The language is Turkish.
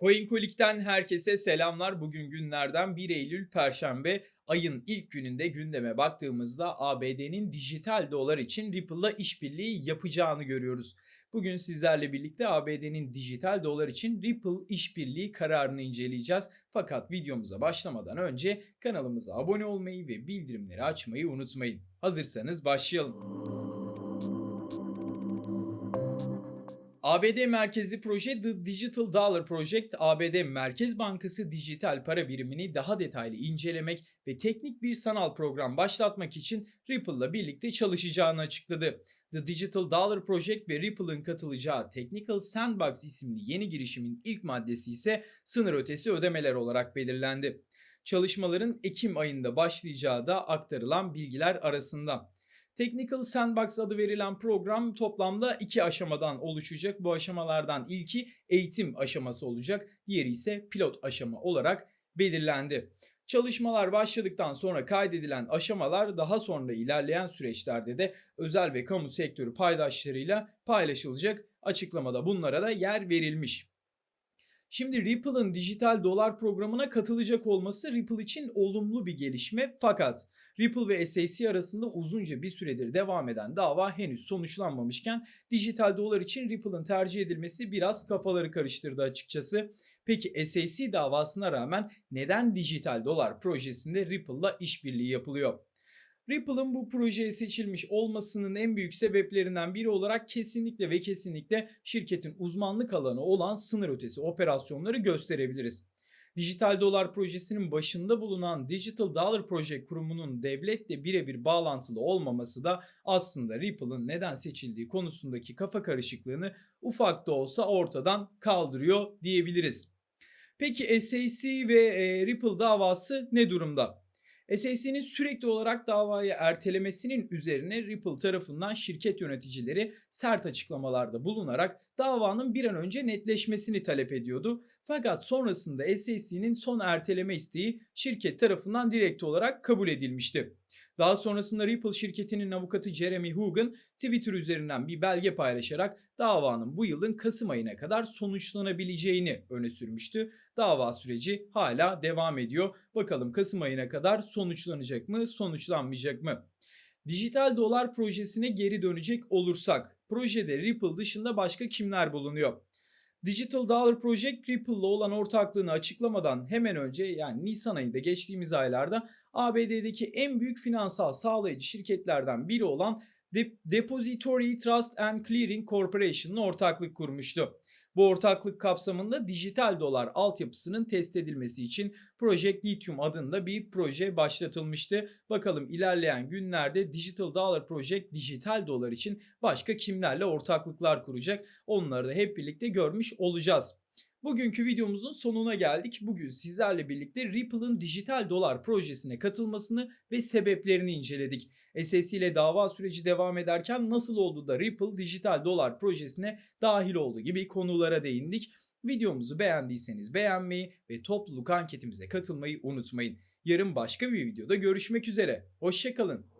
CoinColic'ten herkese selamlar. Bugün günlerden 1 Eylül Perşembe. Ayın ilk gününde gündeme baktığımızda ABD'nin dijital dolar için Ripple'la işbirliği yapacağını görüyoruz. Bugün sizlerle birlikte ABD'nin dijital dolar için Ripple işbirliği kararını inceleyeceğiz. Fakat videomuza başlamadan önce kanalımıza abone olmayı ve bildirimleri açmayı unutmayın. Hazırsanız başlayalım. ABD merkezli proje The Digital Dollar Project, ABD Merkez Bankası dijital para birimini daha detaylı incelemek ve teknik bir sanal program başlatmak için Ripple'la birlikte çalışacağını açıkladı. The Digital Dollar Project ve Ripple'ın katılacağı Technical Sandbox isimli yeni girişimin ilk maddesi ise sınır ötesi ödemeler olarak belirlendi. Çalışmaların Ekim ayında başlayacağı da aktarılan bilgiler arasında. Technical Sandbox adı verilen program toplamda iki aşamadan oluşacak. Bu aşamalardan ilki eğitim aşaması olacak. Diğeri ise pilot aşama olarak belirlendi. Çalışmalar başladıktan sonra kaydedilen aşamalar daha sonra ilerleyen süreçlerde de özel ve kamu sektörü paydaşlarıyla paylaşılacak. Açıklamada bunlara da yer verilmiş. Şimdi Ripple'ın dijital dolar programına katılacak olması Ripple için olumlu bir gelişme fakat Ripple ve SEC arasında uzunca bir süredir devam eden dava henüz sonuçlanmamışken dijital dolar için Ripple'ın tercih edilmesi biraz kafaları karıştırdı açıkçası. Peki SEC davasına rağmen neden dijital dolar projesinde Ripple'la işbirliği yapılıyor? Ripple'ın bu projeye seçilmiş olmasının en büyük sebeplerinden biri olarak kesinlikle ve kesinlikle şirketin uzmanlık alanı olan sınır ötesi operasyonları gösterebiliriz. Dijital Dolar projesinin başında bulunan Digital Dollar Project kurumunun devletle birebir bağlantılı olmaması da aslında Ripple'ın neden seçildiği konusundaki kafa karışıklığını ufak da olsa ortadan kaldırıyor diyebiliriz. Peki SEC ve e, Ripple davası ne durumda? SEC'nin sürekli olarak davayı ertelemesinin üzerine Ripple tarafından şirket yöneticileri sert açıklamalarda bulunarak davanın bir an önce netleşmesini talep ediyordu. Fakat sonrasında SEC'nin son erteleme isteği şirket tarafından direkt olarak kabul edilmişti. Daha sonrasında Ripple şirketinin avukatı Jeremy Hogan Twitter üzerinden bir belge paylaşarak davanın bu yılın Kasım ayına kadar sonuçlanabileceğini öne sürmüştü. Dava süreci hala devam ediyor. Bakalım Kasım ayına kadar sonuçlanacak mı, sonuçlanmayacak mı? Dijital dolar projesine geri dönecek olursak, projede Ripple dışında başka kimler bulunuyor? Digital Dollar Project Ripple'la olan ortaklığını açıklamadan hemen önce yani Nisan ayında geçtiğimiz aylarda ABD'deki en büyük finansal sağlayıcı şirketlerden biri olan Depository Trust and Clearing Corporation'la ortaklık kurmuştu. Bu ortaklık kapsamında dijital dolar altyapısının test edilmesi için Project Lithium adında bir proje başlatılmıştı. Bakalım ilerleyen günlerde Digital Dollar Project dijital dolar için başka kimlerle ortaklıklar kuracak onları da hep birlikte görmüş olacağız. Bugünkü videomuzun sonuna geldik. Bugün sizlerle birlikte Ripple'ın dijital dolar projesine katılmasını ve sebeplerini inceledik. SEC ile dava süreci devam ederken nasıl oldu da Ripple dijital dolar projesine dahil oldu gibi konulara değindik. Videomuzu beğendiyseniz beğenmeyi ve topluluk anketimize katılmayı unutmayın. Yarın başka bir videoda görüşmek üzere. Hoşçakalın.